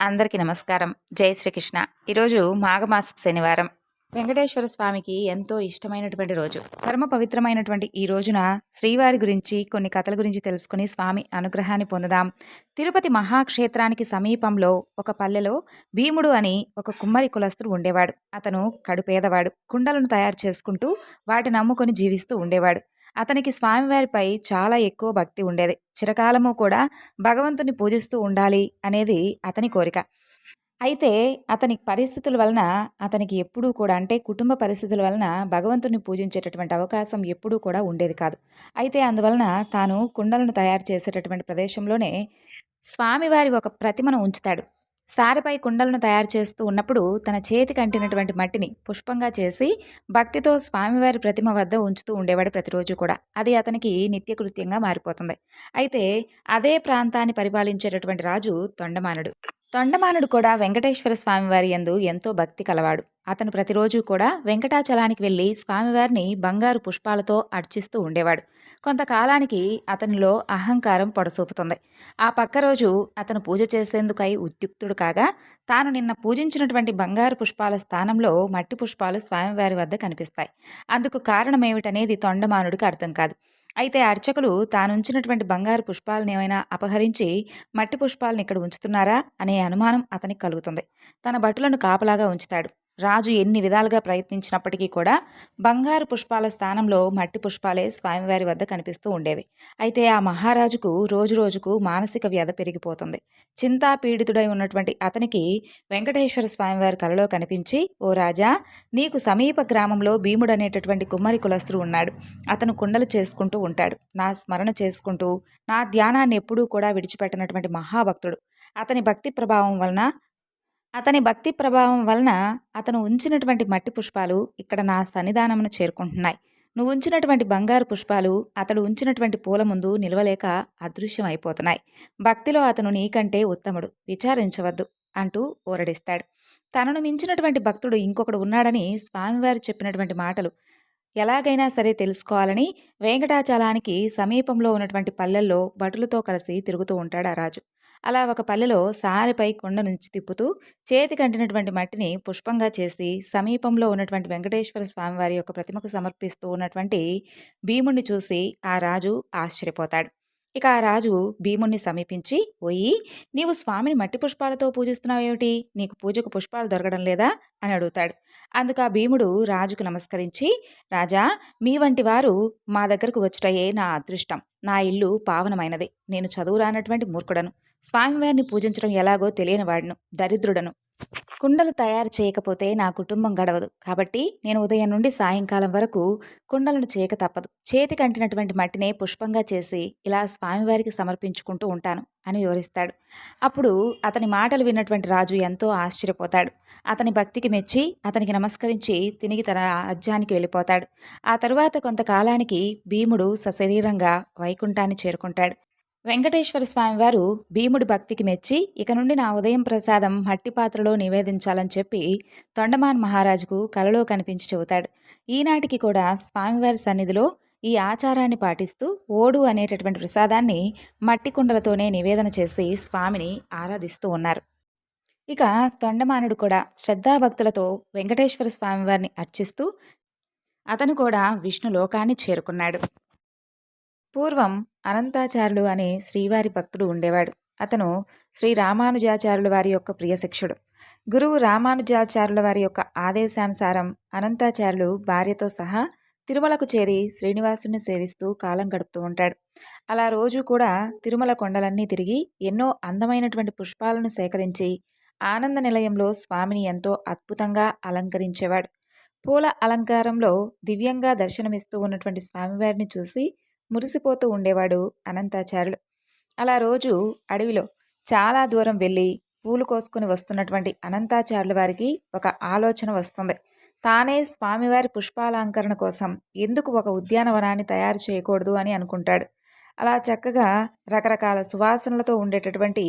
అందరికీ నమస్కారం. జై శ్రీకృష్ణ. ఈరోజు మాఘమాస శనివారం. వెంకటేశ్వర స్వామికి ఎంతో ఇష్టమైనటువంటి రోజు. పరమ పవిత్రమైనటువంటి ఈ రోజున శ్రీవారి గురించి కొన్ని కథల గురించి తెలుసుకుని స్వామి అనుగ్రహాన్ని పొందుదాం. తిరుపతి మహాక్షేత్రానికి సమీపంలో ఒక పల్లెలో భీముడు అని ఒక కుమ్మరి కులస్తుడు ఉండేవాడు. అతను కడుపేదవాడు కుండలను తయారు చేసుకుంటూ వాటిని నమ్ముకొని జీవిస్తూ ఉండేవాడు. అతనికి స్వామివారిపై చాలా ఎక్కువ భక్తి ఉండేది. చిరకాలము కూడా భగవంతుని పూజిస్తూ ఉండాలి అనేది అతని కోరిక. అయితే అతని పరిస్థితుల వలన అతనికి ఎప్పుడూ కూడా అంటే కుటుంబ పరిస్థితుల వలన భగవంతుని పూజించేటటువంటి అవకాశం ఎప్పుడూ కూడా ఉండేది కాదు. అయితే అందువలన తాను కుండలను తయారు చేసేటటువంటి ప్రదేశంలోనే స్వామివారి ఒక ప్రతిమను ఉంచుతాడు. సారిపై కుండలను తయారు చేస్తూ ఉన్నప్పుడు తన చేతికి అంటినటువంటి మట్టిని పుష్పంగా చేసి భక్తితో స్వామివారి ప్రతిమ వద్ద ఉంచుతూ ఉండేవాడు ప్రతిరోజు కూడా. అది అతనికి నిత్యకృత్యంగా మారిపోతుంది. అయితే అదే ప్రాంతాన్ని పరిపాలించేటటువంటి రాజు తొండమానుడు. తొండమానుడు కూడా వెంకటేశ్వర స్వామివారి యందు ఎంతో భక్తి కలవాడు. అతను ప్రతిరోజు కూడా వెంకటాచలానికి వెళ్ళి స్వామివారిని బంగారు పుష్పాలతో అర్చిస్తూ ఉండేవాడు. కొంతకాలానికి అతనిలో అహంకారం పొడసూపుతుంది. ఆ పక్క రోజు అతను పూజ చేసేందుకై ఉద్యుక్తుడు కాగా తాను నిన్న పూజించినటువంటి బంగారు పుష్పాల స్థానంలో మట్టి పుష్పాలు స్వామివారి వద్ద కనిపిస్తాయి. అందుకు కారణమేమిటనేది తొండమానుడికి అర్థం కాదు. అయితే అర్చకులు తానుంచినటువంటి బంగారు పుష్పాలను ఏమైనా అపహరించి మట్టి పుష్పాలను ఇక్కడ ఉంచుతున్నారా అనే అనుమానం అతనికి కలుగుతుంది. తన భటులను కాపలాగా ఉంచుతాడు. రాజు ఎన్ని విధాలుగా ప్రయత్నించినప్పటికీ కూడా బంగారు పుష్పాల స్థానంలో మట్టి పుష్పాలే స్వామివారి వద్ద కనిపిస్తూ ఉండేవి. అయితే ఆ మహారాజుకు రోజు రోజుకు మానసిక వ్యధ పెరిగిపోతుంది. చింతా పీడితుడై ఉన్నటువంటి అతనికి వెంకటేశ్వర స్వామివారి కలలో కనిపించి ఓ రాజా నీకు సమీప గ్రామంలో భీముడు అనేటటువంటి కుమ్మరి కులస్తుడు ఉన్నాడు. అతను కుండలు చేసుకుంటూ ఉంటాడు. నా స్మరణ చేసుకుంటూ నా ధ్యానాన్ని ఎప్పుడూ కూడా విడిచిపెట్టినటువంటి మహాభక్తుడు. అతని భక్తి ప్రభావం వలన అతని భక్తి ప్రభావం వలన అతను ఉంచినటువంటి మట్టి పుష్పాలు ఇక్కడ నా సన్నిధానమును చేరుకుంటున్నాయి. నువ్వు ఉంచినటువంటి బంగారు పుష్పాలు అతడు ఉంచినటువంటి పూల ముందు నిలవలేక అదృశ్యం అయిపోతున్నాయి భక్తిలో అతను నీకంటే ఉత్తముడు విచారించవద్దు అంటూ ఊరడిస్తాడు. తనను మించినటువంటి భక్తుడు ఇంకొకడు ఉన్నాడని స్వామివారు చెప్పినటువంటి మాటలు ఎలాగైనా సరే తెలుసుకోవాలని వెంకటాచలానికి సమీపంలో ఉన్నటువంటి పల్లెల్లో భటులతో కలిసి తిరుగుతూ ఉంటాడు ఆ రాజు. అలా ఒక పల్లెలో సారిపై కొండ నుంచి తిప్పుతూ చేతి కంటినటువంటి మట్టిని పుష్పంగా చేసి సమీపంలో ఉన్నటువంటి వెంకటేశ్వర స్వామివారి యొక్క ప్రతిమకు సమర్పిస్తూ ఉన్నటువంటి భీముణ్ణి చూసి ఆ రాజు ఆశ్చర్యపోతాడు. ఇక ఆ రాజు భీముణ్ణి సమీపించి పోయి నీవు స్వామిని మట్టి పుష్పాలతో పూజిస్తున్నావేమిటి? నీకు పూజకు పుష్పాలు దొరకడం లేదా అని అడుగుతాడు. అందుకు ఆ భీముడు రాజుకు నమస్కరించి రాజా మీ వంటి వారు మా దగ్గరకు వచ్చటయే నా అదృష్టం. నా ఇల్లు పావనమైనది. నేను చదువు రానటువంటి మూర్ఖుడను. స్వామివారిని పూజించడం ఎలాగో తెలియని వాడును. దరిద్రుడను. కుండలు తయారు చేయకపోతే నా కుటుంబం గడవదు. కాబట్టి నేను ఉదయం నుండి సాయంకాలం వరకు కుండలను చేయక తప్పదు. చేతి కంటినటువంటి మట్టినే పుష్పంగా చేసి ఇలా స్వామివారికి సమర్పించుకుంటూ ఉంటాను అని వివరిస్తాడు. అప్పుడు అతని మాటలు విన్నటువంటి రాజు ఎంతో ఆశ్చర్యపోతాడు. అతని భక్తికి మెచ్చి అతనికి నమస్కరించి తిరిగి తన రాజ్యానికి వెళ్ళిపోతాడు. ఆ తరువాత కొంతకాలానికి భీముడు సశరీరంగా వైకుంఠాన్ని చేరుకుంటాడు. వెంకటేశ్వర స్వామివారు భీముడి భక్తికి మెచ్చి ఇక నుండి నా ఉదయం ప్రసాదం మట్టి పాత్రలో నివేదించాలని చెప్పి తొండమాన్ మహారాజుకు కలలో కనిపించి చెబుతాడు. ఈనాటికి కూడా స్వామివారి సన్నిధిలో ఈ ఆచారాన్ని పాటిస్తూ ఓడు అనేటటువంటి ప్రసాదాన్ని మట్టి కుండలతోనే నివేదన చేసి స్వామిని ఆరాధిస్తూ ఉన్నారు. ఇక తొండమానుడు కూడా శ్రద్ధాభక్తులతో వెంకటేశ్వర స్వామివారిని అర్చిస్తూ అతను కూడా విష్ణు లోకాన్ని చేరుకున్నాడు. పూర్వం అనంతాచార్యులు అనే శ్రీవారి భక్తుడు ఉండేవాడు. అతను శ్రీ రామానుజాచార్యుల వారి యొక్క ప్రియశిక్షుడు గురువు రామానుజాచార్యుల వారి యొక్క ఆదేశానుసారం అనంతాచార్యులు భార్యతో సహా తిరుమలకు చేరి శ్రీనివాసుని సేవిస్తూ కాలం గడుపుతూ ఉంటాడు. అలా రోజు కూడా తిరుమల కొండలన్నీ తిరిగి ఎన్నో అందమైనటువంటి పుష్పాలను సేకరించి ఆనంద నిలయంలో స్వామిని ఎంతో అద్భుతంగా అలంకరించేవాడు. పూల అలంకారంలో దివ్యంగా దర్శనమిస్తూ ఉన్నటువంటి స్వామివారిని చూసి మురిసిపోతూ ఉండేవాడు అనంతాచార్యులు. అలా రోజు అడవిలో చాలా దూరం వెళ్ళి పూలు కోసుకుని వస్తున్నటువంటి అనంతాచార్యుల వారికి ఒక ఆలోచన వస్తుంది. తానే స్వామివారి పుష్పాలంకరణ కోసం ఎందుకు ఒక ఉద్యానవనాన్ని తయారు చేయకూడదు అని అనుకుంటాడు. అలా చక్కగా రకరకాల సువాసనలతో ఉండేటటువంటి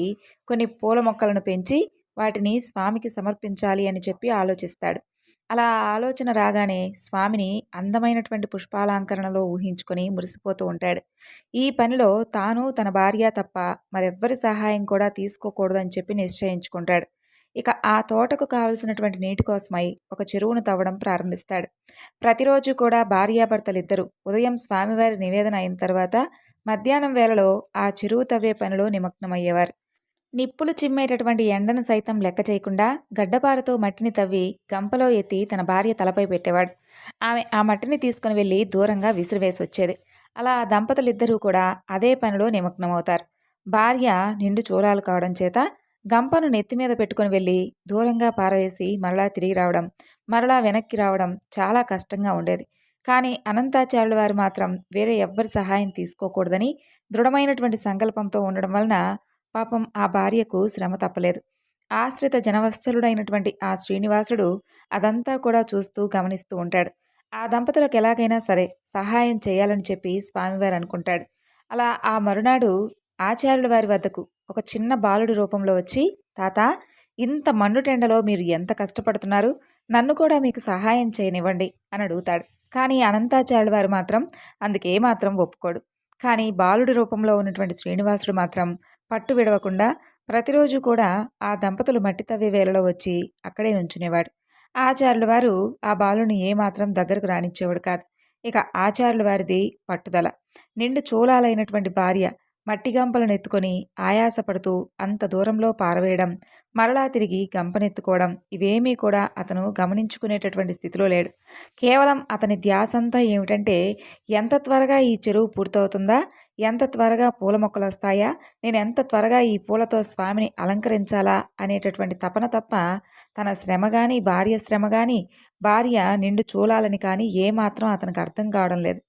కొన్ని పూల మొక్కలను పెంచి వాటిని స్వామికి సమర్పించాలి అని చెప్పి ఆలోచిస్తాడు. అలా ఆలోచన రాగానే స్వామిని అందమైనటువంటి పుష్పాలంకరణలో ఊహించుకొని మురిసిపోతూ ఉంటాడు. ఈ పనిలో తాను తన భార్య తప్ప మరెవ్వరి సహాయం కూడా తీసుకోకూడదని చెప్పి నిశ్చయించుకుంటాడు. ఇక ఆ తోటకు కావలసినటువంటి నీటి కోసమై ఒక చెరువును తవ్వడం ప్రారంభిస్తాడు. ప్రతిరోజు కూడా భార్యాభర్తలిద్దరూ ఉదయం స్వామివారి నివేదన అయిన తర్వాత మధ్యాహ్నం వేళలో ఆ చెరువు తవ్వే పనిలో నిమగ్నమయ్యేవారు. నిప్పులు చిమ్మేటటువంటి ఎండను సైతం లెక్క చేయకుండా గడ్డపారతో మట్టిని తవ్వి గంపలో ఎత్తి తన భార్య తలపై పెట్టేవాడు. ఆమె ఆ మట్టిని తీసుకుని వెళ్ళి దూరంగా విసిరివేసి వచ్చేది అలా ఆ దంపతులిద్దరూ కూడా అదే పనిలో నిమగ్నమవుతారు. భార్య నిండు చూరాలు కావడం చేత గంపను నెత్తి మీద పెట్టుకుని వెళ్ళి దూరంగా పారవేసి మరలా తిరిగి రావడం మరలా వెనక్కి రావడం చాలా కష్టంగా ఉండేది. కానీ అనంతాచార్యుల వారు మాత్రం వేరే ఎవ్వరి సహాయం తీసుకోకూడదని దృఢమైనటువంటి సంకల్పంతో ఉండడం వలన పాపం ఆ భార్యకు శ్రమ తప్పలేదు. ఆశ్రిత జనవత్సలుడైనటువంటి ఆ శ్రీనివాసుడు అదంతా కూడా చూస్తూ గమనిస్తూ ఉంటాడు. ఆ దంపతులకు ఎలాగైనా సరే సహాయం చేయాలని చెప్పి స్వామివారు అనుకుంటాడు. అలా ఆ మరునాడు ఆచార్యుల వారి వద్దకు ఒక చిన్న బాలుడి రూపంలో వచ్చి తాత ఇంత మండుటెండలో మీరు ఎంత కష్టపడుతున్నారు? నన్ను కూడా మీకు సహాయం చేయనివ్వండి అని అడుగుతాడు. కానీ అనంతాచార్యుల వారు మాత్రం అందుకే మాత్రం ఒప్పుకోడు. కానీ బాలుడి రూపంలో ఉన్నటువంటి శ్రీనివాసుడు మాత్రం పట్టు విడవకుండా ప్రతిరోజు కూడా ఆ దంపతులు మట్టి తవ్వే వేళలో వచ్చి అక్కడే నుంచునేవాడు. ఆచార్యుల వారు ఆ బాలుని ఏమాత్రం దగ్గరకు రానిచ్చేవాడు కాదు. ఇక ఆచార్యుల వారిది పట్టుదల. నిండు చూలాలైనటువంటి భార్య మట్టి గంపలను ఎత్తుకొని ఆయాసపడుతూ అంత దూరంలో పారవేయడం మరలా తిరిగి గంపనెత్తుకోవడం ఇవేమీ కూడా అతను గమనించుకునేటటువంటి స్థితిలో లేడు. కేవలం అతని ధ్యాసంతా ఏమిటంటే ఎంత త్వరగా ఈ చెరువు పూర్తవుతుందా ఎంత త్వరగా పూల మొక్కలు వస్తాయా నేను ఎంత త్వరగా ఈ పూలతో స్వామిని అలంకరించాలా అనేటటువంటి తపన తప్ప తన శ్రమ కానీ భార్య శ్రమ కానీ భార్య నిండు చూలాలని కానీ ఏమాత్రం అతనికి అర్థం కావడం లేదు.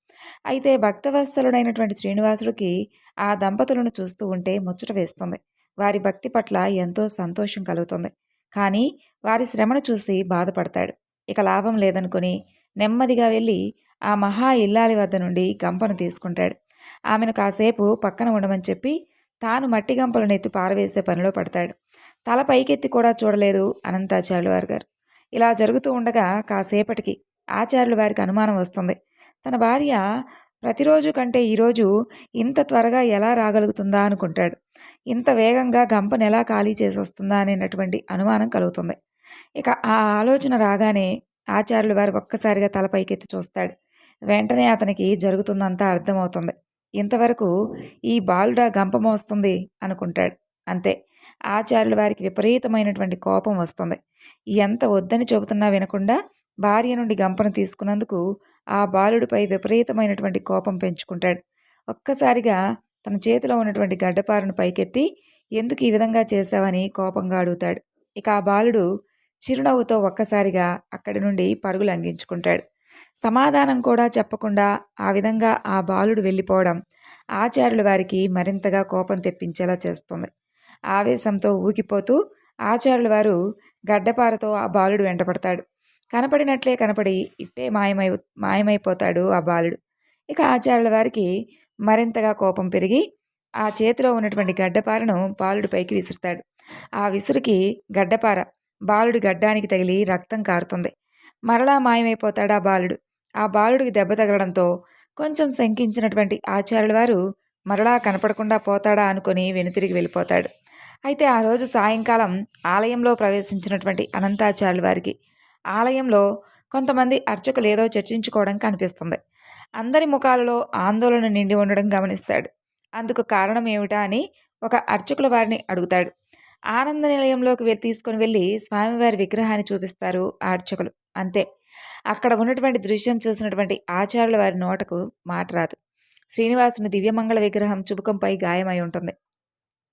అయితే భక్తవత్సలుడైనటువంటి శ్రీనివాసుడికి ఆ దంపతులను చూస్తూ ఉంటే ముచ్చట వేస్తుంది. వారి భక్తి పట్ల ఎంతో సంతోషం కలుగుతుంది. కానీ వారి శ్రమను చూసి బాధపడతాడు. ఇక లాభం లేదనుకుని నెమ్మదిగా వెళ్ళి ఆ మహా ఇల్లాలి వద్ద నుండి గంపను తీసుకుంటాడు. ఆమెను కాసేపు పక్కన ఉండమని చెప్పి తాను మట్టి గంపలను ఎత్తి పారవేసే పనిలో పడతాడు. తల పైకెత్తి కూడా చూడలేదు అనంతాచార్యుల వారి గారు. ఇలా జరుగుతూ ఉండగా కాసేపటికి ఆచార్యుల వారికి అనుమానం వస్తుంది. తన భార్య ప్రతిరోజు కంటే ఈరోజు ఇంత త్వరగా ఎలా రాగలుగుతుందా అనుకుంటాడు. ఇంత వేగంగా గంపను ఎలా ఖాళీ చేసి వస్తుందా అనేటటువంటి అనుమానం కలుగుతుంది. ఇక ఆ ఆలోచన రాగానే ఆచార్యుల వారు ఒక్కసారిగా తల పైకెత్తి చూస్తాడు. వెంటనే అతనికి జరుగుతుందంతా అర్థమవుతుంది. ఇంతవరకు ఈ బాలుడ గంప మోస్తుంది అనుకుంటాడు. అంతే. ఆచార్యుల వారికి విపరీతమైనటువంటి కోపం వస్తుంది. ఎంత వద్దని చెబుతున్నా వినకుండా భార్య నుండి గంపను తీసుకున్నందుకు ఆ బాలుడిపై విపరీతమైనటువంటి కోపం పెంచుకుంటాడు. ఒక్కసారిగా తన చేతిలో ఉన్నటువంటి గడ్డపారను పైకెత్తి ఎందుకు ఈ విధంగా చేశావని? కోపంగా అడుగుతాడు. ఇక ఆ బాలుడు చిరునవ్వుతో ఒక్కసారిగా అక్కడి నుండి పరుగులు అందించుకుంటాడు. సమాధానం కూడా చెప్పకుండా ఆ విధంగా ఆ బాలుడు వెళ్ళిపోవడం ఆచార్యుల వారికి మరింతగా కోపం తెప్పించేలా చేస్తుంది. ఆవేశంతో ఊగిపోతూ ఆచార్యుల వారు గడ్డపారతో ఆ బాలుడు వెంటపడతాడు. కనపడినట్లే కనపడి ఇట్టే మాయమై మాయమైపోతాడు ఆ బాలుడు. ఇక ఆచార్యుల వారికి మరింతగా కోపం పెరిగి ఆ చేతిలో ఉన్నటువంటి గడ్డపారను బాలుడి పైకి విసురుతాడు. ఆ విసురుకి గడ్డపార బాలుడి గడ్డానికి తగిలి రక్తం కారుతుంది. మరలా మాయమైపోతాడు ఆ బాలుడు. ఆ బాలుడికి దెబ్బ తగలడంతో కొంచెం శంకించినటువంటి ఆచార్యుల వారు మరలా కనపడకుండా పోతాడా అనుకుని వెనుతిరిగి వెళ్ళిపోతాడు. అయితే ఆ రోజు సాయంకాలం ఆలయంలో ప్రవేశించినటువంటి అనంతాచార్యుల వారికి ఆలయంలో కొంతమంది అర్చకులు ఏదో చర్చించుకోవడం కనిపిస్తుంది. అందరి ముఖాలలో ఆందోళన నిండి ఉండడం గమనిస్తాడు. అందుకు కారణం ఏమిటా అని ఒక అర్చకుల వారిని అడుగుతాడు. ఆనంద నిలయంలోకి వెళ్ళి తీసుకుని వెళ్ళి స్వామివారి విగ్రహాన్ని చూపిస్తారు ఆ అర్చకులు. అంతే. అక్కడ ఉన్నటువంటి దృశ్యం చూసినటువంటి ఆచార్యుల వారి నోటకు మాట రాదు. శ్రీనివాసుని దివ్యమంగళ విగ్రహం చుబుకంపై గాయమై ఉంటుంది.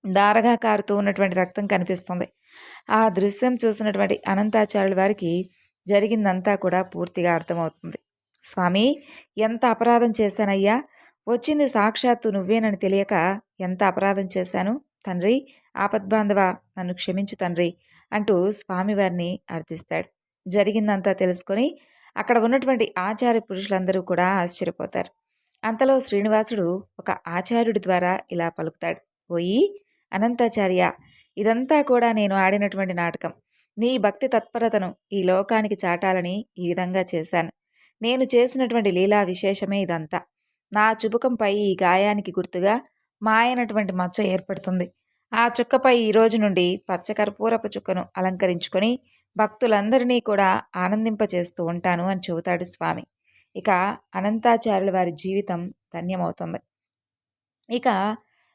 దారగా కారుతూ ఉన్నటువంటి రక్తం కనిపిస్తుంది. ఆ దృశ్యం చూసినటువంటి అనంతాచార్యుల వారికి జరిగిందంతా కూడా పూర్తిగా అర్థమవుతుంది. స్వామి ఎంత అపరాధం చేశానయ్యా? వచ్చింది సాక్షాత్తు నువ్వేనని తెలియక ఎంత అపరాధం చేశాను? తండ్రి ఆపద్బాంధవ నన్ను క్షమించు తండ్రి అంటూ స్వామివారిని అర్థిస్తాడు. జరిగిందంతా తెలుసుకొని అక్కడ ఉన్నటువంటి ఆచార్య పురుషులందరూ కూడా ఆశ్చర్యపోతారు. అంతలో శ్రీనివాసుడు ఒక ఆచార్యుడి ద్వారా ఇలా పలుకుతాడు. ఓయి అనంతాచార్య ఇదంతా కూడా నేను ఆడినటువంటి నాటకం. నీ భక్తి తత్పరతను ఈ లోకానికి చాటాలని ఈ విధంగా చేశాను. నేను చేసినటువంటి లీలా విశేషమే ఇదంతా. నా చుబుకంపై ఈ గాయానికి గుర్తుగా మాయనటువంటి మచ్చ ఏర్పడుతుంది. ఆ చుక్కపై ఈ రోజు నుండి పచ్చకర్పూరపు చుక్కను అలంకరించుకొని భక్తులందరినీ కూడా ఆనందింపచేస్తూ ఉంటాను అని చెబుతాడు స్వామి. ఇక అనంతాచార్యుల వారి జీవితం ధన్యమవుతుంది. ఇక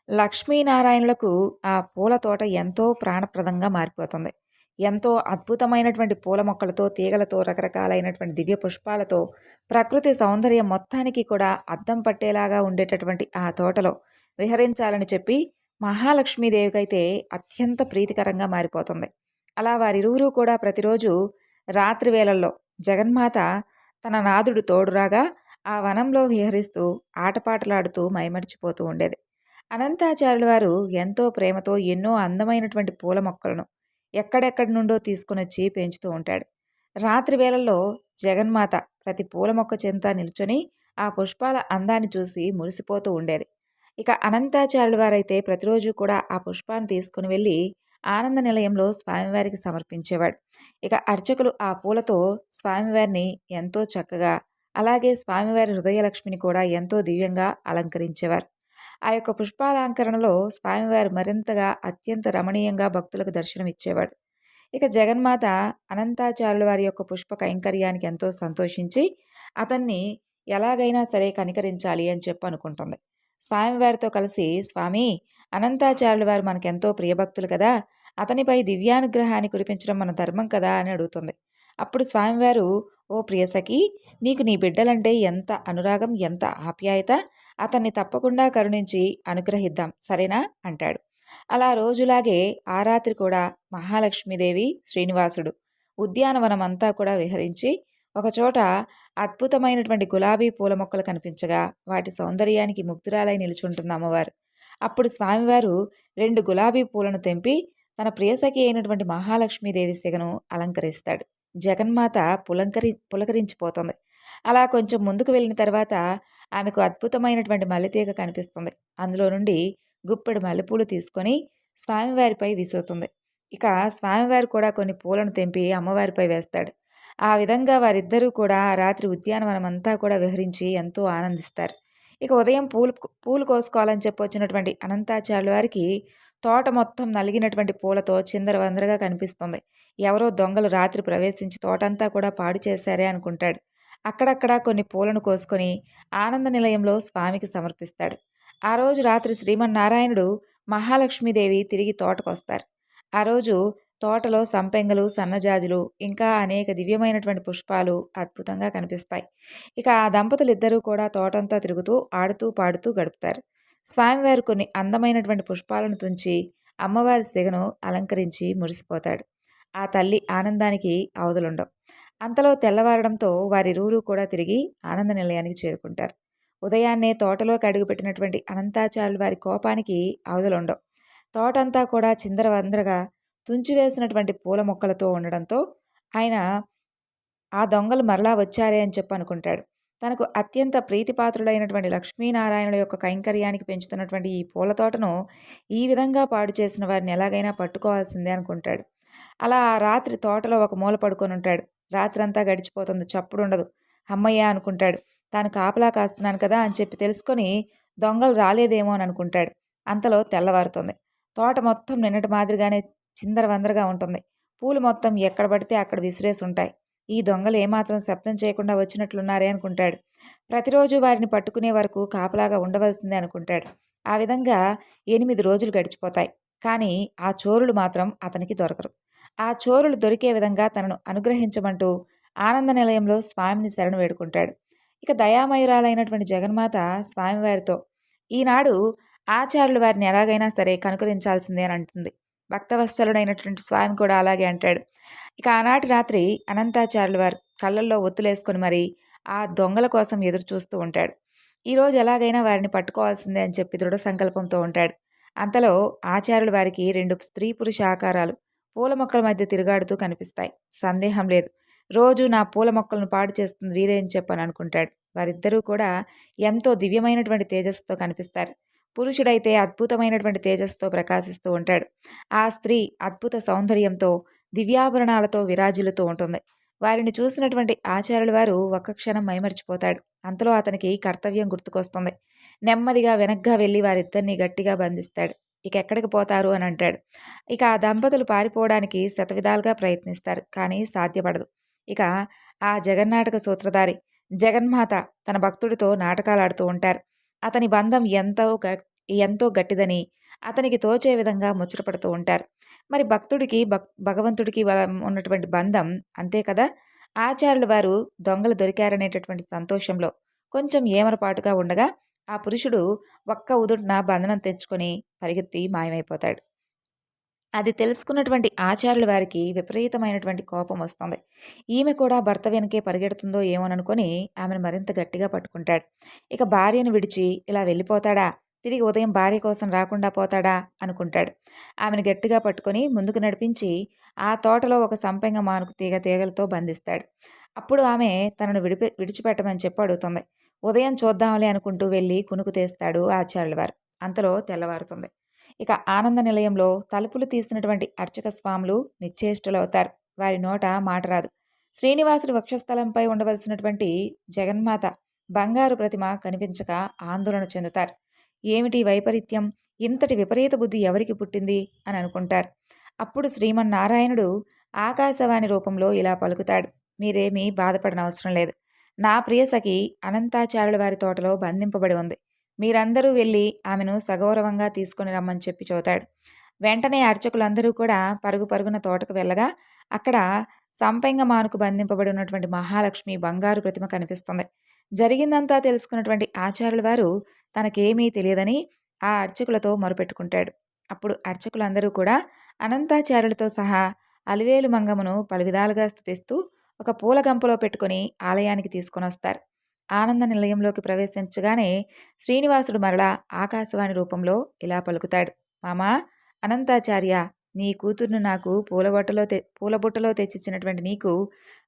లక్ష్మీనారాయణులకు ఆ పూల తోట ఎంతో ప్రాణప్రదంగా మారిపోతుంది. ఎంతో అద్భుతమైనటువంటి పూల మొక్కలతో తీగలతో రకరకాలైనటువంటి దివ్య పుష్పాలతో ప్రకృతి సౌందర్యం మొత్తానికి కూడా అద్దం పట్టేలాగా ఉండేటటువంటి ఆ తోటలో విహరించాలని చెప్పి మహాలక్ష్మీదేవికైతే అత్యంత ప్రీతికరంగా మారిపోతుంది. అలా వారిరువురు కూడా ప్రతిరోజు రాత్రి వేళల్లో జగన్మాత తన నాదుడు తోడురాగా ఆ వనంలో విహరిస్తూ ఆటపాటలాడుతూ మైమర్చిపోతూ ఉండేది. అనంతాచార్యుల వారు ఎంతో ప్రేమతో ఎన్నో అందమైనటువంటి పూల మొక్కలను ఎక్కడెక్కడి నుండో తీసుకునొచ్చి పెంచుతూ ఉంటాడు. రాత్రి వేళల్లో జగన్మాత ప్రతి పూల మొక్క చెంత నిల్చొని ఆ పుష్పాల అందాన్ని చూసి మురిసిపోతూ ఉండేది. ఇక అనంతాచార్యుల వారైతే ప్రతిరోజు కూడా ఆ పుష్పాన్ని తీసుకుని వెళ్ళి ఆనంద నిలయంలో స్వామివారికి సమర్పించేవాడు. ఇక అర్చకులు ఆ పూలతో స్వామివారిని ఎంతో చక్కగా అలాగే స్వామివారి హృదయలక్ష్మిని కూడా ఎంతో దివ్యంగా అలంకరించేవారు. ఆ యొక్క పుష్పాలంకరణలో స్వామివారు మరింతగా అత్యంత రమణీయంగా భక్తులకు దర్శనమిచ్చేవాడు. ఇక జగన్మాత అనంతాచార్యుల వారి యొక్క పుష్ప కైంకర్యానికి ఎంతో సంతోషించి అతన్ని ఎలాగైనా సరే కనికరించాలి అని చెప్పి అనుకుంటుంది. స్వామివారితో కలిసి స్వామి అనంతాచార్యుల వారు మనకెంతో ప్రియభక్తులు కదా అతనిపై దివ్యానుగ్రహాన్ని కురిపించడం మన ధర్మం కదా అని అడుగుతుంది. అప్పుడు స్వామివారు ఓ ప్రియసఖి నీకు నీ బిడ్డలంటే ఎంత అనురాగం ఎంత ఆప్యాయత? అతన్ని తప్పకుండా కరుణించి అనుగ్రహిద్దాం సరేనా? అంటాడు. అలా రోజులాగే ఆ రాత్రి కూడా మహాలక్ష్మీదేవి శ్రీనివాసుడు ఉద్యానవనం అంతా కూడా విహరించి ఒకచోట అద్భుతమైనటువంటి గులాబీ పూల మొక్కలు కనిపించగా వాటి సౌందర్యానికి ముగ్ధురాలై నిలుచుంటుంది అమ్మవారు. అప్పుడు స్వామివారు రెండు గులాబీ పూలను తెంపి తన ప్రియసఖి అయినటువంటి మహాలక్ష్మీదేవి సిగను అలంకరిస్తాడు. జగన్మాత పులంకరి పులకరించిపోతుంది. అలా కొంచెం ముందుకు వెళ్ళిన తర్వాత ఆమెకు అద్భుతమైనటువంటి మల్లెతీగ కనిపిస్తుంది. అందులో నుండి గుప్పెడు మల్లెపూలు తీసుకొని స్వామివారిపై విసురుతుంది. ఇక స్వామివారు కూడా కొన్ని పూలను తెంపి అమ్మవారిపై వేస్తాడు. ఆ విధంగా వారిద్దరూ కూడా రాత్రి ఉద్యానవనం అంతా కూడా విహరించి ఎంతో ఆనందిస్తారు. ఇక ఉదయం పూలు పూలు కోసుకోవాలని చెప్పొచ్చినటువంటి అనంతాచార్యుల వారికి తోట మొత్తం నలిగినటువంటి పూలతో చిందరవందరగా కనిపిస్తుంది. ఎవరో దొంగలు రాత్రి ప్రవేశించి తోటంతా కూడా పాడు చేశారే అనుకుంటాడు. అక్కడక్కడ కొన్ని పూలను కోసుకొని ఆనంద నిలయంలో స్వామికి సమర్పిస్తాడు. ఆ రోజు రాత్రి శ్రీమన్నారాయణుడు మహాలక్ష్మీదేవి తిరిగి తోటకొస్తారు. ఆ రోజు తోటలో సంపెంగలు సన్నజాజులు ఇంకా అనేక దివ్యమైనటువంటి పుష్పాలు అద్భుతంగా కనిపిస్తాయి. ఇక ఆ దంపతులు ఇద్దరూ కూడా తోటంతా తిరుగుతూ ఆడుతూ పాడుతూ గడుపుతారు. స్వామివారు కొన్ని అందమైనటువంటి పుష్పాలను తుంచి అమ్మవారి సిగను అలంకరించి మురిసిపోతాడు. ఆ తల్లి ఆనందానికి అవధులుండవు. అంతలో తెల్లవారడంతో వారిరువురు కూడా తిరిగి ఆనంద నిలయానికి చేరుకుంటారు. ఉదయాన్నే తోటలోకి అడుగుపెట్టినటువంటి అనంతాచార్యులు వారి కోపానికి అవధులుండవు. తోటంతా కూడా చిందరవందరగా తుంచివేసినటువంటి పూల మొక్కలతో ఉండడంతో ఆయన ఆ దొంగలు మరలా వచ్చారే అని చెప్పి అనుకుంటాడు తనకు అత్యంత ప్రీతిపాత్రుడైనటువంటి లక్ష్మీనారాయణుల యొక్క కైంకర్యానికి పెంచుతున్నటువంటి ఈ పూల తోటను ఈ విధంగా పాడు చేసిన వారిని ఎలాగైనా పట్టుకోవాల్సిందే అనుకుంటాడు. అలా ఆ రాత్రి తోటలో ఒక మూల పడుకొని ఉంటాడు. రాత్రంతా గడిచిపోతుంది. చప్పుడు ఉండదు. అమ్మయ్య అనుకుంటాడు. తాను కాపలా కాస్తున్నాను కదా అని చెప్పి తెలుసుకొని దొంగలు రాలేదేమో అని అనుకుంటాడు. అంతలో తెల్లవారుతుంది. తోట మొత్తం నిన్నటి మాదిరిగానే చిందరవందరగా ఉంటుంది. పూలు మొత్తం ఎక్కడ పడితే అక్కడ విసిరేసి ఉంటాయి. ఈ దొంగలు ఏమాత్రం శబ్దం చేయకుండా వచ్చినట్లున్నారే అనుకుంటాడు. ప్రతిరోజు వారిని పట్టుకునే వరకు కాపలాగా ఉండవలసిందే అనుకుంటాడు. ఆ విధంగా ఎనిమిది రోజులు గడిచిపోతాయి. కానీ ఆ చోరులు మాత్రం అతనికి దొరకరు. ఆ చోరులు దొరికే విధంగా తనను అనుగ్రహించమంటూ ఆనంద నిలయంలో స్వామిని శరణు వేడుకుంటాడు. ఇక దయామయురాలైనటువంటి జగన్మాత స్వామివారితో ఈనాడు ఆచార్యులు వారిని ఎలాగైనా సరే కనుకరించాల్సిందే అని అంటుంది. భక్తవత్సలుడైనటువంటి స్వామి కూడా అలాగే అంటాడు. ఇక ఆనాటి రాత్రి అనంతాచార్యుల వారు కళ్ళల్లో ఒత్తులేసుకొని మరి ఆ దొంగల కోసం ఎదురు చూస్తూ ఉంటాడు. ఈరోజు ఎలాగైనా వారిని పట్టుకోవాల్సిందే అని చెప్పి దృఢ సంకల్పంతో ఉంటాడు. అంతలో ఆచార్యుల వారికి రెండు స్త్రీ పురుష ఆకారాలు పూల మొక్కల మధ్య తిరుగాడుతూ కనిపిస్తాయి. సందేహం లేదు. రోజు నా పూల మొక్కలను పాడు చేస్తుంది వీరే అని చెప్పని అనుకుంటాడు. వారిద్దరూ కూడా ఎంతో దివ్యమైనటువంటి తేజస్సుతో కనిపిస్తారు. పురుషుడైతే అద్భుతమైనటువంటి తేజస్తో ప్రకాశిస్తూ ఉంటాడు. ఆ స్త్రీ అద్భుత సౌందర్యంతో దివ్యాభరణాలతో విరాజిల్లుతూ ఉంటుంది. వారిని చూసినటువంటి ఆచార్యుల వారు ఒక్క క్షణం మైమరిచిపోతాడు. అంతలో అతనికి కర్తవ్యం గుర్తుకొస్తుంది. నెమ్మదిగా వెనక్గా వెళ్ళి వారిద్దరిని గట్టిగా బంధిస్తాడు. ఇక ఎక్కడికి పోతారు అని అంటాడు. ఇక ఆ దంపతులు పారిపోవడానికి శతవిధాలుగా ప్రయత్నిస్తారు కానీ సాధ్యపడదు. ఇక ఆ జగన్నాటక సూత్రధారి జగన్మాత తన భక్తుడితో నాటకాలు ఆడుతూ ఉంటారు. అతని బంధం ఎంతో ఎంతో గట్టిదని అతనికి తోచే విధంగా ముచ్చటపడుతూ ఉంటారు. మరి భక్తుడికి భక్ భగవంతుడికి ఉన్నటువంటి బంధం అంతే కదా? ఆచార్యుల వారు దొంగలు దొరికారనేటటువంటి సంతోషంలో కొంచెం ఏమరపాటుగా ఉండగా ఆ పురుషుడు ఒక్క ఉదుటిన బంధనం తెచ్చుకొని పరిగెత్తి మాయమైపోతాడు. అది తెలుసుకున్నటువంటి ఆచార్యుల వారికి విపరీతమైనటువంటి కోపం వస్తుంది. ఈమె కూడా భర్త వెనకే పరిగెడుతుందో ఏమోననుకొని ఆమెను మరింత గట్టిగా పట్టుకుంటాడు. ఇక భార్యను విడిచి ఇలా వెళ్ళిపోతాడా? తిరిగి ఉదయం భార్య కోసం రాకుండా పోతాడా? అనుకుంటాడు. ఆమెను గట్టిగా పట్టుకొని ముందుకు నడిపించి ఆ తోటలో ఒక సంపెంగ మానుకు తీగ తీగలతో బంధిస్తాడు. అప్పుడు ఆమె తనను విడిపి విడిచిపెట్టమని చెప్పి అడుగుతుంది. ఉదయం చూద్దాంలే అనుకుంటూ వెళ్ళి కునుకు తీస్తాడు ఆచార్యుల వారు. అంతలో తెల్లవారుతుంది. ఇక ఆనంద నిలయంలో తలుపులు తీసినటువంటి అర్చక స్వాములు నిశ్చేష్టులవుతారు. వారి నోట మాట రాదు. శ్రీనివాసుడి వక్షస్థలంపై ఉండవలసినటువంటి జగన్మాత బంగారు ప్రతిమ కనిపించక ఆందోళన చెందుతారు. ఏమిటి వైపరీత్యం? ఇంతటి విపరీత బుద్ధి ఎవరికి పుట్టింది? అని అనుకుంటారు. అప్పుడు శ్రీమన్నారాయణుడు ఆకాశవాణి రూపంలో ఇలా పలుకుతాడు. మీరేమీ బాధపడనవసరం లేదు. నా ప్రియసఖి అనంతాచార్యుల వారి తోటలో బంధింపబడి ఉంది. మీరందరూ వెళ్ళి ఆమెను సగౌరవంగా తీసుకుని రమ్మని చెప్పి చూతాడు వెంటనే అర్చకులందరూ కూడా పరుగు పరుగున తోటకు వెళ్ళగా అక్కడ సంపెంగ మానుకు బంధింపబడి ఉన్నటువంటి మహాలక్ష్మి బంగారు ప్రతిమ కనిపిస్తుంది. జరిగిందంతా తెలుసుకున్నటువంటి ఆచార్యుల వారు తనకేమీ తెలియదని ఆ అర్చకులతో మొరుపెట్టుకుంటాడు. అప్పుడు అర్చకులందరూ కూడా అనంతాచార్యులతో సహా అలివేలు మంగమును పలు విధాలుగా స్థుతిస్తూ ఒక పూల గంపలో పెట్టుకుని ఆలయానికి తీసుకొని వస్తారు. ఆనంద నిలయంలోకి ప్రవేశించగానే శ్రీనివాసుడు మరలా ఆకాశవాణి రూపంలో ఇలా పలుకుతాడు. మామా అనంతాచార్య నీ కూతుర్ను నాకు పూలబొట్టలో తె పూలబుట్టలో తెచ్చిచ్చినటువంటి నీకు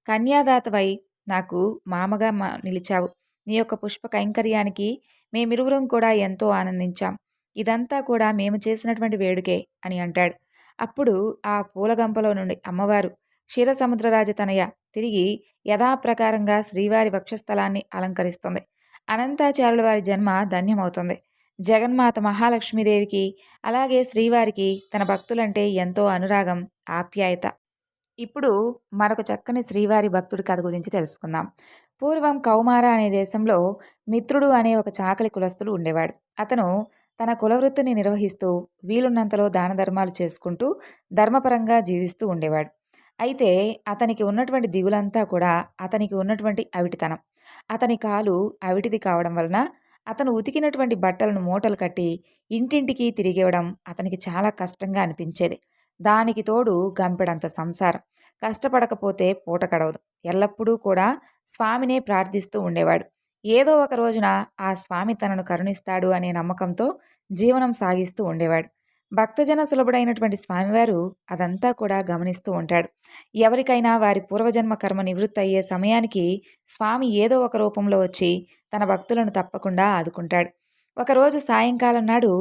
కన్యాదాతవై నాకు మామగా మా నిలిచావు. నీ యొక్క పుష్ప కైంకర్యానికి మేమిరువురం కూడా ఎంతో ఆనందించాం. ఇదంతా కూడా మేము చేసినటువంటి వేడుకే అని అంటాడు. అప్పుడు ఆ పూలగంపలో నుండి అమ్మవారు క్షీరసముద్రరాజ తనయ తిరిగి యథాప్రకారంగా శ్రీవారి వక్షస్థలాన్ని అలంకరిస్తుంది. అనంతాచారుల వారి జన్మ ధన్యమవుతుంది. జగన్మాత మహాలక్ష్మీదేవికి అలాగే శ్రీవారికి తన భక్తులంటే ఎంతో అనురాగం ఆప్యాయత. ఇప్పుడు మరొక చక్కని శ్రీవారి భక్తుడి కథ గురించి తెలుసుకుందాం. పూర్వం కౌమార అనే దేశంలో మిత్రుడు అనే ఒక చాకలి కులస్తుడు ఉండేవాడు. అతను తన కులవృత్తిని నిర్వహిస్తూ వీలున్నంతలో దాన ధర్మాలు చేసుకుంటూ ధర్మపరంగా జీవిస్తూ ఉండేవాడు. అయితే అతనికి ఉన్నటువంటి దిగులంతా కూడా అతనికి ఉన్నటువంటి అవిటితనం. అతని కాలు అవిటిది కావడం వలన అతను ఉతికినటువంటి బట్టలను మూటలు కట్టి ఇంటింటికి తిరిగివ్వడం అతనికి చాలా కష్టంగా అనిపించేది. దానికి తోడు గంపెడంత సంసారం. కష్టపడకపోతే పూట గడవదు. ఎల్లప్పుడూ కూడా స్వామినే ప్రార్థిస్తూ ఉండేవాడు. ఏదో ఒక రోజున ఆ స్వామి తనను కరుణిస్తాడు అనే నమ్మకంతో జీవనం సాగిస్తూ ఉండేవాడు. భక్తజన సులభుడైనటువంటి స్వామివారు అదంతా కూడా గమనిస్తూ ఉంటాడు. ఎవరికైనా వారి పూర్వజన్మ కర్మ నివృత్తి అయ్యే సమయానికి స్వామి ఏదో ఒక రూపంలో వచ్చి తన భక్తులను తప్పకుండా ఆదుకుంటాడు. ఒకరోజు సాయంకాలం నాడు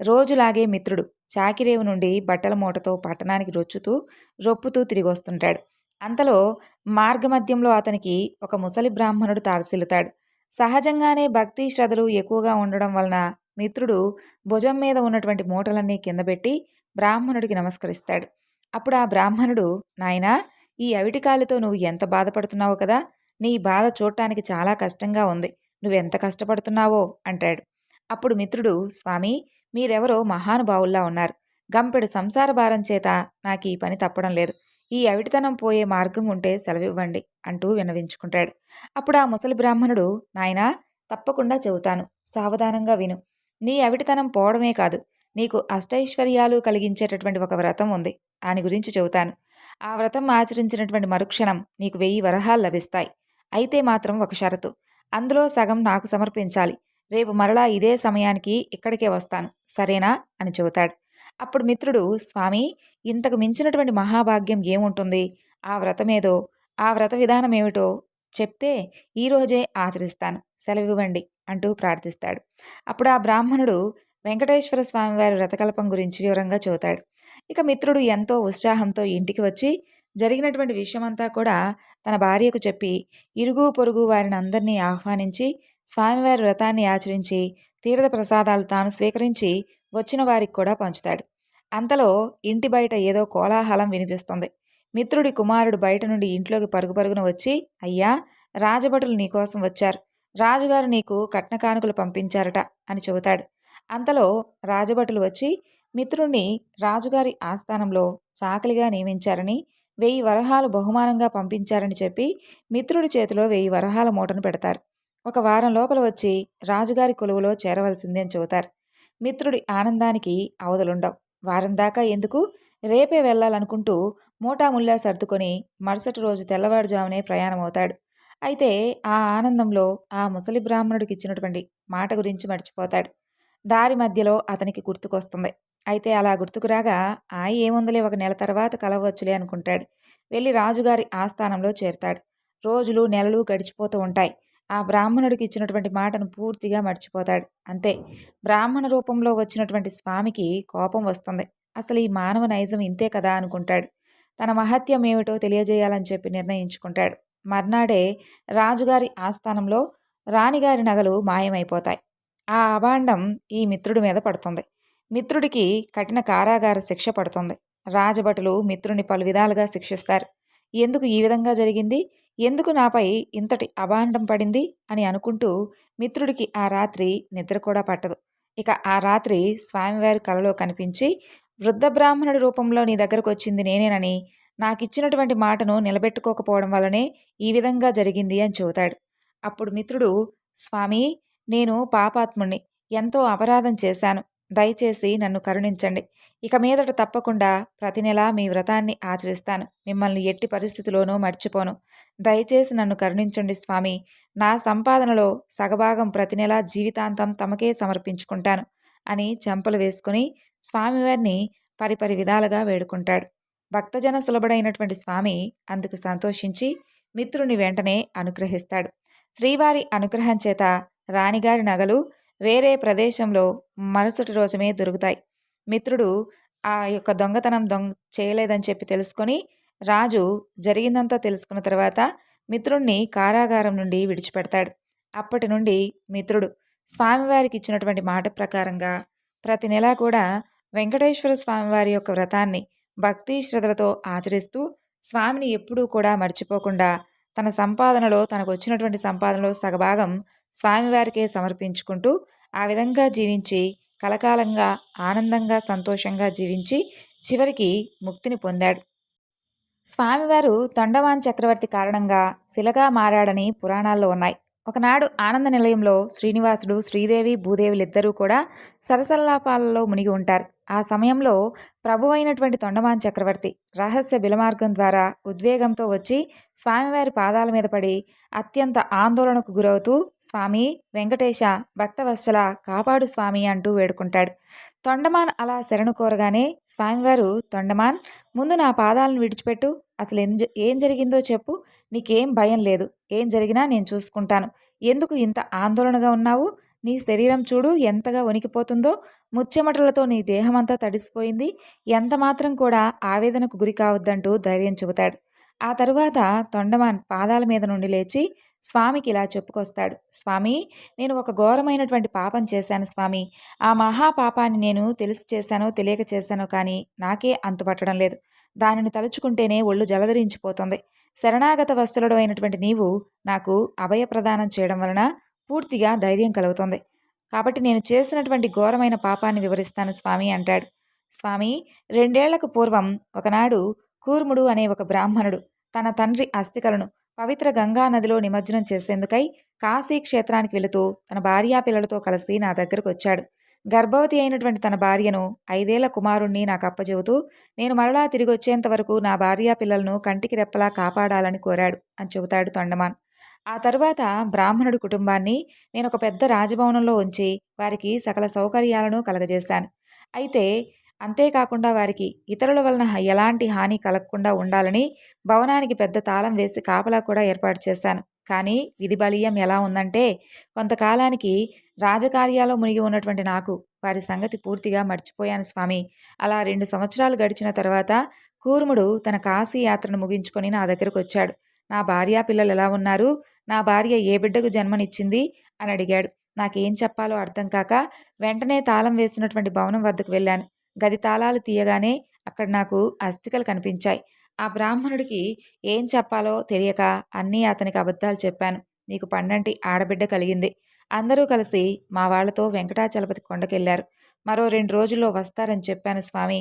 రోజులాగే మిత్రుడు చాకిరేవు నుండి బట్టల మూటతో పట్టణానికి రొచ్చుతూ రొప్పుతూ తిరిగి వస్తుంటాడు. అంతలో మార్గమధ్యంలో అతనికి ఒక ముసలి బ్రాహ్మణుడు తారసిల్లుతాడు. సహజంగానే భక్తి శ్రద్ధలు ఎక్కువగా ఉండడం వలన మిత్రుడు భుజం మీద ఉన్నటువంటి మూటలన్నీ కింద పెట్టి బ్రాహ్మణుడికి నమస్కరిస్తాడు. అప్పుడు ఆ బ్రాహ్మణుడు నాయనా ఈ అవిటికాళ్ళతో నువ్వు ఎంత బాధపడుతున్నావు కదా నీ బాధ చూడటానికి చాలా కష్టంగా ఉంది. నువ్వెంత కష్టపడుతున్నావో అంటాడు. అప్పుడు మిత్రుడు స్వామి మీరెవరో మహానుభావుల్లా ఉన్నారు. గంపెడు సంసార భారం చేత నాకు ఈ పని తప్పడం లేదు. ఈ అవిటితనం పోయే మార్గం ఉంటే సెలవివ్వండి అంటూ విన్నవించుకుంటాడు. అప్పుడు ఆ ముసలి బ్రాహ్మణుడు నాయనా తప్పకుండా చెబుతాను. సావధానంగా విను. నీ అవిటితనం పోవడమే కాదు నీకు అష్టైశ్వర్యాలు కలిగించేటటువంటి ఒక వ్రతం ఉంది. దాని గురించి చెబుతాను. ఆ వ్రతం ఆచరించినటువంటి మరుక్షణం నీకు వెయ్యి వరహాలు లభిస్తాయి. అయితే మాత్రం ఒక షరతు. అందులో సగం నాకు సమర్పించాలి. రేపు మరలా ఇదే సమయానికి ఇక్కడికే వస్తాను. సరేనా? అని చెబుతాడు. అప్పుడు మిత్రుడు స్వామి ఇంతకు మించినటువంటి మహాభాగ్యం ఏముంటుంది? ఆ వ్రతమేదో ఆ వ్రత విధానం ఏమిటో చెప్తే ఈరోజే ఆచరిస్తాను. సెలవివ్వండి. అంటూ ప్రార్థిస్తాడు. అప్పుడు ఆ బ్రాహ్మణుడు వెంకటేశ్వర స్వామివారి వ్రతకల్పం గురించి వివరంగా చూతాడు ఇక మిత్రుడు ఎంతో ఉత్సాహంతో ఇంటికి వచ్చి జరిగినటువంటి విషయమంతా కూడా తన భార్యకు చెప్పి ఇరుగు పొరుగు వారిని అందరినీ ఆహ్వానించి స్వామివారి వ్రతాన్ని ఆచరించి తీర్థ ప్రసాదాలు తాను స్వీకరించి వచ్చిన వారికి కూడా పంచుతాడు. అంతలో ఇంటి బయట ఏదో కోలాహలం వినిపిస్తుంది. మిత్రుడి కుమారుడు బయట నుండి ఇంట్లోకి పరుగు పరుగున వచ్చి అయ్యా రాజభటులు నీకోసం వచ్చారు. రాజుగారు నీకు కట్న కానుకలు పంపించారట అని చెబుతాడు. అంతలో రాజభటులు వచ్చి మిత్రుణ్ణి రాజుగారి ఆస్థానంలో చాకలిగా నియమించారని వెయ్యి వరహాలు బహుమానంగా పంపించారని చెప్పి మిత్రుడి చేతిలో వెయ్యి వరహాల మూటను పెడతారు. ఒక వారం లోపల వచ్చి రాజుగారి కొలువులో చేరవలసిందే అని చెబుతారు. మిత్రుడి ఆనందానికి అవధులుండవు. వారం దాకా ఎందుకు? రేపే వెళ్ళాలనుకుంటూ మూటాముల్లా సర్దుకొని మరుసటి రోజు తెల్లవారుజామునే ప్రయాణమవుతాడు. అయితే ఆ ఆనందంలో ఆ ముసలి బ్రాహ్మణుడికి ఇచ్చినటువంటి మాట గురించి మర్చిపోతాడు. దారి మధ్యలో అతనికి గుర్తుకొస్తుంది. అయితే అలా గుర్తుకురాగా ఆ ఏముందలే ఒక నెల తర్వాత కలవచ్చులే అనుకుంటాడు. వెళ్ళి రాజుగారి ఆస్థానంలో చేరుతాడు. రోజులు నెలలు గడిచిపోతూ ఉంటాయి. ఆ బ్రాహ్మణుడికి ఇచ్చినటువంటి మాటను పూర్తిగా మర్చిపోతాడు. అంతే. బ్రాహ్మణ రూపంలో వచ్చినటువంటి స్వామికి కోపం వస్తుంది. అసలు ఈ మానవ నైజం ఇంతే కదా అనుకుంటాడు. తన మహత్యం ఏమిటో తెలియజేయాలని చెప్పి నిర్ణయించుకుంటాడు. మర్నాడే రాజుగారి ఆస్థానంలో రాణిగారి నగలు మాయమైపోతాయి. ఆ అభాండం ఈ మిత్రుడి మీద పడుతుంది. మిత్రుడికి కఠిన కారాగార శిక్ష పడుతుంది. రాజభటులు మిత్రుని పలు విధాలుగా శిక్షిస్తారు. ఎందుకు ఈ విధంగా జరిగింది? ఎందుకు నాపై ఇంతటి అభాండం పడింది? అని అనుకుంటూ మిత్రుడికి ఆ రాత్రి నిద్ర కూడా పట్టదు. ఇక ఆ రాత్రి స్వామివారి కలలో కనిపించి వృద్ధ బ్రాహ్మణుడి రూపంలో నీ దగ్గరకు వచ్చింది నేనేనని నాకిచ్చినటువంటి మాటను నిలబెట్టుకోకపోవడం వల్లనే ఈ విధంగా జరిగింది అని చెబుతాడు. అప్పుడు మిత్రుడు స్వామి నేను పాపాత్ముణ్ణి. ఎంతో అపరాధం చేశాను. దయచేసి నన్ను కరుణించండి. ఇక మీదట తప్పకుండా ప్రతి నెలా మీ వ్రతాన్ని ఆచరిస్తాను. మిమ్మల్ని ఎట్టి పరిస్థితిలోనూ మర్చిపోను. దయచేసి నన్ను కరుణించండి స్వామి. నా సంపాదనలో సగభాగం ప్రతి నెలా జీవితాంతం తమకే సమర్పించుకుంటాను అని చెంపలు వేసుకుని స్వామివారిని పరిపరి విధాలుగా వేడుకుంటాడు. భక్తజన సులభుడైనటువంటి స్వామి అందుకు సంతోషించి మిత్రుని వెంటనే అనుగ్రహిస్తాడు. శ్రీవారి అనుగ్రహం చేత రాణిగారి నగలు వేరే ప్రదేశంలో మరుసటి రోజమే దొరుకుతాయి. మిత్రుడు ఆ యొక్క దొంగతనం దొంగ చేయలేదని చెప్పి తెలుసుకొని రాజు జరిగిందంతా తెలుసుకున్న తర్వాత మిత్రుణ్ణి కారాగారం నుండి విడిచిపెడతాడు. అప్పటి నుండి మిత్రుడు స్వామివారికి ఇచ్చినటువంటి మాట ప్రకారంగా ప్రతి నెలా కూడా వెంకటేశ్వర స్వామివారి యొక్క వ్రతాన్ని భక్తి శ్రద్ధలతో ఆచరిస్తూ స్వామిని ఎప్పుడూ కూడా మర్చిపోకుండా తన సంపాదనలో తనకు వచ్చినటువంటి సంపాదనలో సగభాగం స్వామివారికే సమర్పించుకుంటూ ఆ విధంగా జీవించి కలకాలంగా ఆనందంగా సంతోషంగా జీవించి చివరికి ముక్తిని పొందాడు. స్వామివారు తొండవాన్ చక్రవర్తి కారణంగా శిలగా మారాడని పురాణాల్లో ఉన్నాయి. ఒకనాడు ఆనంద నిలయంలో శ్రీనివాసుడు శ్రీదేవి భూదేవులిద్దరూ కూడా సరసల్లాపాలలో మునిగి ఉంటారు. ఆ సమయంలో ప్రభు అయినటువంటి తొండమాన్ చక్రవర్తి రహస్య బిలమార్గం ద్వారా ఉద్వేగంతో వచ్చి స్వామివారి పాదాల మీద పడి అత్యంత ఆందోళనకు గురవుతూ స్వామి వెంకటేశ భక్తవత్సల కాపాడు స్వామి అంటూ వేడుకుంటాడు. తొండమాన్ అలా శరణు కోరగానే స్వామివారు తొండమాన్ ముందు నా పాదాలను విడిచిపెట్టు అసలు ఏం జరిగిందో చెప్పు. నీకేం భయం లేదు. ఏం జరిగినా నేను చూసుకుంటాను. ఎందుకు ఇంత ఆందోళనగా ఉన్నావు? నీ శరీరం చూడు ఎంతగా వణికిపోతుందో. ముచ్చెమటలతో నీ దేహమంతా తడిసిపోయింది. ఎంత మాత్రం కూడా ఆవేదనకు గురి కావద్దంటూ ధైర్యం చెబుతాడు. ఆ తరువాత తొండమాన్ పాదాల మీద నుండి లేచి స్వామికి ఇలా చెప్పుకొస్తాడు. స్వామి నేను ఒక ఘోరమైనటువంటి పాపం చేశాను స్వామి. ఆ మహాపాపాన్ని నేను తెలిసి చేశానో తెలియక చేశానో కానీ నాకే అంతుపట్టడం లేదు. దానిని తలుచుకుంటేనే ఒళ్ళు జలధరించిపోతుంది. శరణాగత వస్తువుడు అయినటువంటి నీవు నాకు అభయ ప్రదానం చేయడం వలన పూర్తిగా ధైర్యం కలుగుతుంది. కాబట్టి నేను చేసినటువంటి ఘోరమైన పాపాన్ని వివరిస్తాను స్వామి అంటాడు. స్వామి రెండేళ్ళకు పూర్వం ఒకనాడు కూర్ముడు అనే ఒక బ్రాహ్మణుడు తన తండ్రి అస్థికలను పవిత్ర గంగా నదిలో నిమజ్జనం చేసేందుకై కాశీ క్షేత్రానికి వెళుతూ తన భార్యా పిల్లలతో కలిసి నా దగ్గరకు వచ్చాడు. గర్భవతి అయినటువంటి తన భార్యను ఐదేళ్ళ కుమారుణ్ణి నాకు అప్పచెబుతూ నేను మరలా తిరిగి వచ్చేంత వరకు నా భార్యా పిల్లలను కంటికి రెప్పలా కాపాడాలని కోరాడు అని చెబుతాడు తొండమాన్. ఆ తరువాత బ్రాహ్మణుడి కుటుంబాన్ని నేను ఒక పెద్ద రాజభవనంలో ఉంచి వారికి సకల సౌకర్యాలను కలగజేశాను. అయితే అంతేకాకుండా వారికి ఇతరుల వలన ఎలాంటి హాని కలగకుండా ఉండాలని భవనానికి పెద్ద తాళం వేసి కాపలా కూడా ఏర్పాటు చేశాను. కానీ విధి బలీయం ఎలా ఉందంటే కొంతకాలానికి రాజకార్యాల్లో మునిగి ఉన్నటువంటి నాకు వారి సంగతి పూర్తిగా మర్చిపోయాను స్వామి. అలా రెండు సంవత్సరాలు గడిచిన తర్వాత కూర్ముడు తన కాశీ యాత్రను ముగించుకొని నా దగ్గరకు వచ్చాడు. నా భార్య పిల్లలు ఎలా ఉన్నారు? నా భార్య ఏ బిడ్డకు జన్మనిచ్చింది? అని అడిగాడు. నాకేం చెప్పాలో అర్థం కాక వెంటనే తాళం వేసినటువంటి భవనం వద్దకు వెళ్ళాను. గది తాళాలు తీయగానే అక్కడ నాకు అస్థికలు కనిపించాయి. ఆ బ్రాహ్మణుడికి ఏం చెప్పాలో తెలియక అన్నీ అతనికి అబద్ధాలు చెప్పాను. నీకు పండంటి ఆడబిడ్డ కలిగింది. అందరూ కలిసి మా వాళ్ళతో వెంకటాచలపతి కొండకెళ్ళారు మరో రెండు రోజుల్లో వస్తారని చెప్పాను స్వామి.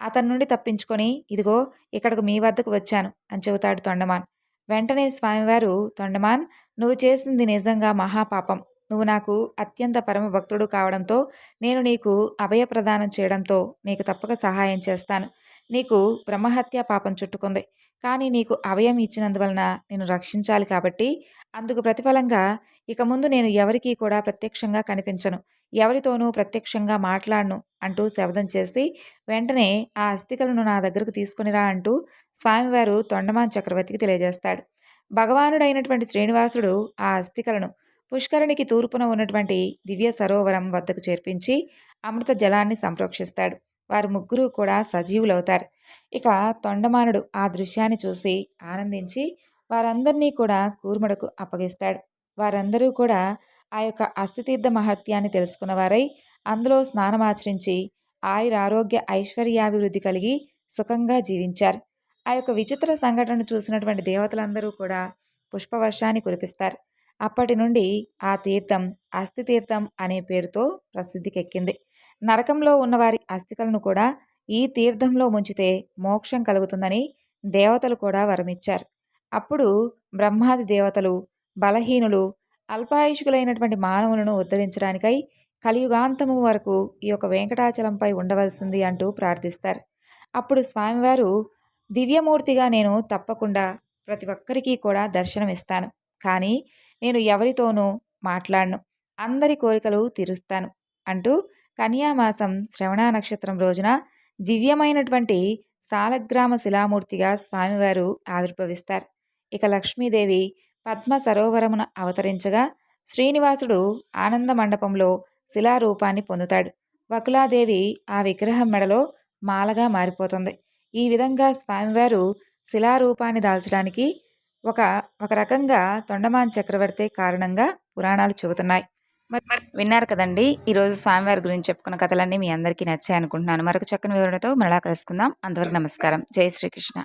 అతని నుండి తప్పించుకొని ఇదిగో ఇక్కడకు మీ వద్దకు వచ్చాను అని చెబుతాడు తొండమాన్. వెంటనే స్వామివారు తొండమాన్ నువ్వు చేసింది నిజంగా మహాపాపం. నువ్వు నాకు అత్యంత పరమ భక్తుడు కావడంతో నేను నీకు అభయ ప్రదానం చేయడంతో నీకు తప్పక సహాయం చేస్తాను. నీకు బ్రహ్మహత్య పాపం చుట్టుకుంది. కానీ నీకు అభయం ఇచ్చినందువలన నేను రక్షించాలి కాబట్టి అందుకు ప్రతిఫలంగా ఇక ముందు నేను ఎవరికీ కూడా ప్రత్యక్షంగా కనిపించను. ఎవరితోనూ ప్రత్యక్షంగా మాట్లాడను అంటూ శబ్దం చేసి వెంటనే ఆ అస్థికలను నా దగ్గరకు తీసుకునిరా అంటూ స్వామివారు తొండమాన్ చక్రవర్తికి తెలియజేస్తాడు. భగవానుడైనటువంటి శ్రీనివాసుడు ఆ అస్థికలను పుష్కరునికి తూర్పున ఉన్నటువంటి దివ్య సరోవరం వద్దకు చేర్పించి అమృత జలాన్ని సంప్రోక్షిస్తాడు వారు ముగ్గురు కూడా సజీవులవుతారు. ఇక తొండమానుడు ఆ దృశ్యాన్ని చూసి ఆనందించి వారందరినీ కూడా కూర్ముడకు అప్పగిస్తాడు. వారందరూ కూడా ఆ యొక్క అస్థితీర్థ మహత్యాన్ని తెలుసుకున్నవారై అందులో స్నానమాచరించి ఆయుర ఆరోగ్య ఐశ్వర్యాభివృద్ధి కలిగి సుఖంగా జీవించారు. ఆ యొక్క విచిత్ర సంఘటనను చూసినటువంటి దేవతలందరూ కూడా పుష్పవర్షాన్ని కురిపిస్తారు. అప్పటి నుండి ఆ తీర్థం అస్థితీర్థం అనే పేరుతో ప్రసిద్ధికెక్కింది. నరకంలో ఉన్నవారి అస్థికలను కూడా ఈ తీర్థంలో ముంచితే మోక్షం కలుగుతుందని దేవతలు కూడా వరమిచ్చారు. అప్పుడు బ్రహ్మాది దేవతలు బలహీనులు అల్పాయుషుకులైనటువంటి మానవులను ఉద్ధరించడానికై కలియుగాంతము వరకు ఈ యొక్క వెంకటాచలంపై ఉండవలసింది అంటూ ప్రార్థిస్తారు. అప్పుడు స్వామివారు దివ్యమూర్తిగా నేను తప్పకుండా ప్రతి ఒక్కరికి కూడా దర్శనమిస్తాను. కానీ నేను ఎవరితోనూ మాట్లాడను. అందరి కోరికలు తీరుస్తాను అంటూ కన్యామాసం శ్రవణ నక్షత్రం రోజున దివ్యమైనటువంటి సాలగ్రామ శిలామూర్తిగా స్వామివారు ఆవిర్భవిస్తారు. ఇక లక్ష్మీదేవి పద్మ సరోవరమున అవతరించగా శ్రీనివాసుడు ఆనంద మండపంలో శిలారూపాన్ని పొందుతాడు. వకులాదేవి ఆ విగ్రహం మెడలో మాలగా మారిపోతుంది. ఈ విధంగా స్వామివారు శిలారూపాన్ని దాల్చడానికి ఒక ఒక రకంగా తొండమాన్ చక్రవర్తి కారణంగా పురాణాలు చెబుతున్నాయి. విన్నారు కదండి. ఈరోజు స్వామివారి గురించి చెప్పుకున్న కథలన్నీ మీ అందరికీ నచ్చాయి అనుకుంటున్నాను మరొక చక్కని వివరణతో మరలా కలుసుకుందాం. అంతవరకు నమస్కారం. జై శ్రీకృష్ణ.